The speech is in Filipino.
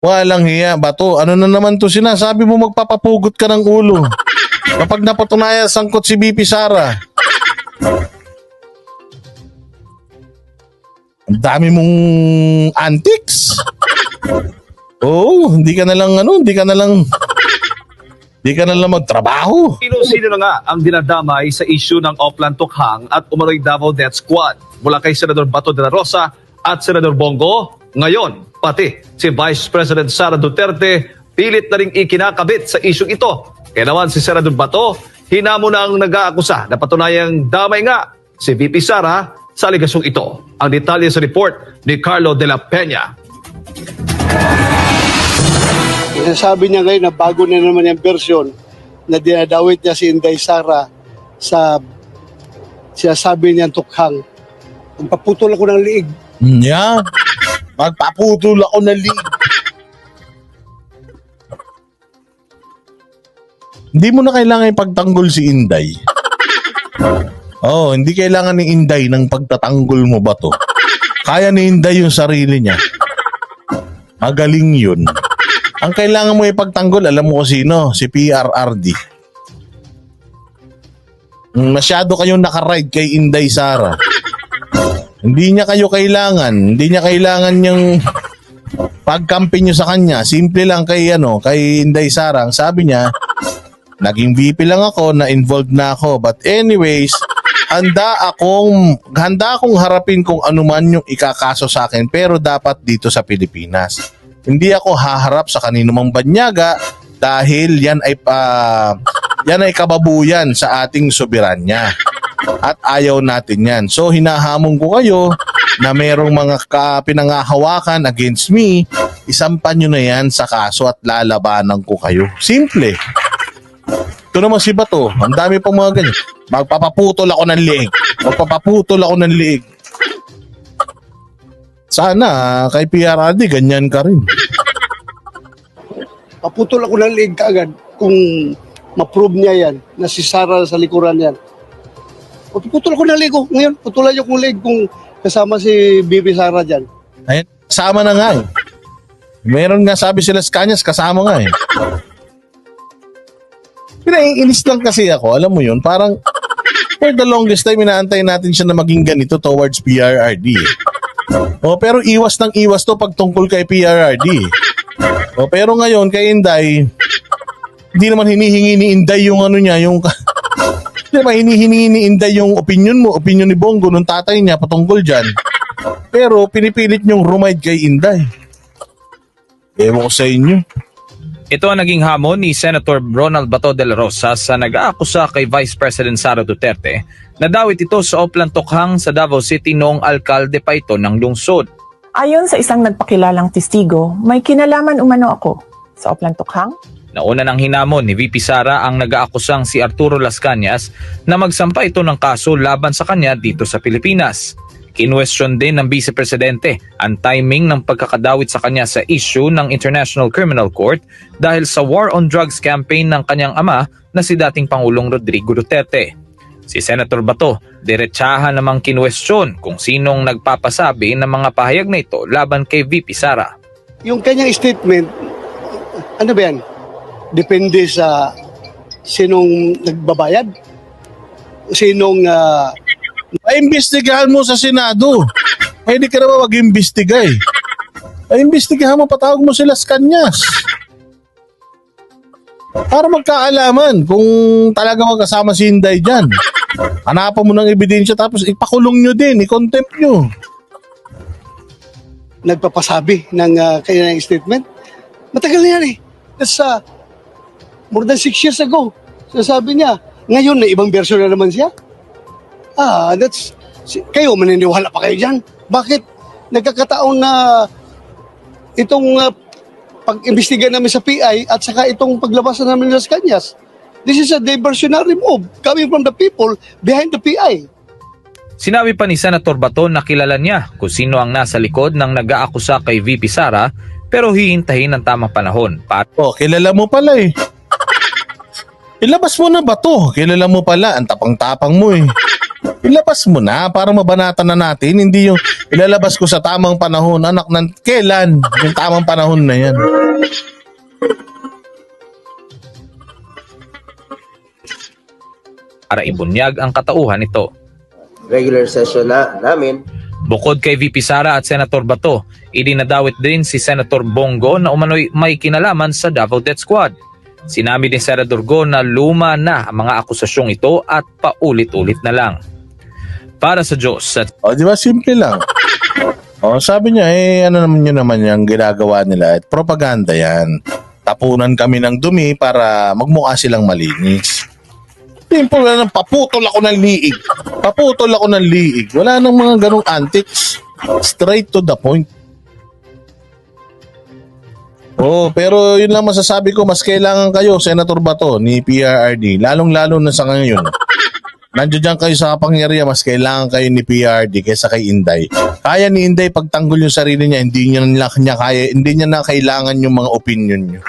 Walang hiya, bato. Ano na naman to sinasabi mo magpapapugot ka ng ulo. Kapag napatunayan sangkot si BP Sara. Ang dami mong antics. Oo, hindi ka na lang ano, hindi ka na lang hindi ka na lang magtrabaho. Sino-sino na nga ang dinadamay sa issue ng Oplan Tukhang at umano'y Davao Death Squad mula kay Senador Bato de la Rosa at Senador Bongo. Ngayon, pati si Vice President Sara Duterte pilit na rin ikinakabit sa issue ito. Kaya naman si Senador Bato, hinamo na ang nag-aakusa na patunayang damay nga si VP Sara sa aligasyong ito. Ang detalye sa report ni Carlo de la Peña. Sinasabi niya ngayon na bago na naman yung version na dinadawit niya si Inday Sara sa sinasabi niyang tukhang. Magpaputol ako ng liig. Hmm, Yeah. Magpaputol ako ng league. Hindi mo na kailangan ipagtanggol si Inday. Oh, hindi kailangan ni Inday ng pagtatanggol mo ba to? Kaya ni Inday yung sarili niya. Magaling yun. Ang kailangan mo ipagtanggol, alam mo ko sino? Si PRRD. Masyado kayong nakaride kay Inday Sara. Hindi niya kayo kailangan. Hindi niya kailangan yung pagkampi niyo sa kanya. Simple lang kay ano, kay Inday Sarang. Sabi niya, naging VP lang ako, na involved na ako. But anyways, handa akong handa akong harapin kung ano man yung ikakaso sa akin pero dapat dito sa Pilipinas. Hindi ako haharap sa kanino mang banyaga dahil yan ay pa yan ay kababuyan sa ating soberanya at ayaw natin yan. So hinahamon ko kayo na merong mga ka, pinangahawakan against me, isampan nyo na yan sa kaso at lalabanan ko kayo. Simple. Ito naman si Bato, ang dami pang mga ganyan. Magpapaputol ako ng liig. Magpapaputol ako ng liig. Sana kay PRRD ganyan ka rin. Paputol ako ng liig kaagad kung ma-prove niya yan na si Sara sa likuran yan. Paputol ako ng liig ko. Ngayon, putulan niyo kong liig kung kasama si Bibi Sara dyan. Ayun, kasama na nga eh. Meron nga sabi sila sa Kanyas, kasama nga eh. Pinaiinis lang kasi ako, alam mo yun, parang for the longest time, inaantay natin siya na maging ganito towards PRRD. eh. O, pero iwas ng iwas to pag tungkol kay PRRD. eh. O, pero ngayon, kay Inday, hindi naman hinihingi ni Inday yung ano niya, yung... Hindi naman hinihingi ni Inday yung opinion mo, opinion ni Bongo nung tatay niya patungkol dyan. Pero pinipilit niyong rumide kay Inday. Ewan ko sa inyo. Ito ang naging hamon ni Senator Ronald Bato de la Rosa sa nag-aakusa kay Vice President Sara Duterte na dawit ito sa Oplan Tokhang sa Davao City noong alkalde pa ito ng lungsod. Ayon sa isang nagpakilalang testigo, may kinalaman umano ako sa Oplan Tukhang. Nauna ng hinamon ni VP Sara ang nag-aakusang si Arturo Las Cañas na magsampa ito ng kaso laban sa kanya dito sa Pilipinas. Kinwestiyon din ng Vice Presidente ang timing ng pagkakadawit sa kanya sa issue ng International Criminal Court dahil sa war on drugs campaign ng kanyang ama na si dating Pangulong Rodrigo Duterte. Si Senator Bato, diretsahan namang kinwestiyon kung sinong nagpapasabi ng mga pahayag na ito laban kay VP Sara. Yung kanyang statement, ano ba yan? Depende sa sinong nagbabayad? Sinong ah, Paimbestigahan mo sa Senado. Pwede ka naman mag-imbestiga eh. Paimbestigahan mo, patawag mo sila sa kanyas. Para magkaalaman kung talaga magkasama si Inday dyan. Hanapan mo ng ebidensya tapos ipakulong nyo din, i-contempt nyo. nagpapasabi ng uh, kanyang statement? Matagal na yan eh. That's uh, more than six years ago. Sasabi niya, ngayon na ibang version na naman siya. Ah, that's, si- kayo maniniwala pa kayo dyan. Bakit nagkakataon na itong uh, pag-imbestiga namin sa PI at saka itong paglabasan namin ng Las Cañas, this is a diversionary move coming from the people behind the PI. Sinabi pa ni Senator Bato na kilala niya kung sino ang nasa likod ng nag-aakusa kay VP Sara pero hihintahin ng tamang panahon para Oh, kilala mo pala eh. Ilabas mo na ba to? Kilala mo pala, ang tapang-tapang mo eh. ilabas mo na para mabanatan na natin. Hindi yung ilalabas ko sa tamang panahon. Anak ng kailan? Yung tamang panahon na yan. para ibunyag ang katauhan nito. regular session na namin. Bukod kay VP Sara at Senator Bato, idinadawit din si Senator Bongo na umano'y may kinalaman sa Davao Death Squad. Sinabi ni Senator Go na luma na ang mga akusasyong ito at paulit-ulit na lang. Para sa Diyos at O, di ba? Simple lang. O, sabi niya, eh, ano naman yun naman yung ginagawa nila. Eh, propaganda yan. Tapunan kami ng dumi para magmukha silang malinis. Simple lang, paputol ako ng liig. Paputol ako ng liig. Wala nang mga ganong antics. Straight to the point. Oh, pero yun lang masasabi ko, mas kailangan kayo, Senator Bato, ni PRRD, lalong-lalo na sa ngayon. Nandiyo dyan kayo sa kapangyarihan, mas kailangan kayo ni PRD kaysa kay Inday. Kaya ni Inday pagtanggol yung sarili niya, hindi niya na niya kaya, hindi niya na kailangan yung mga opinion niyo.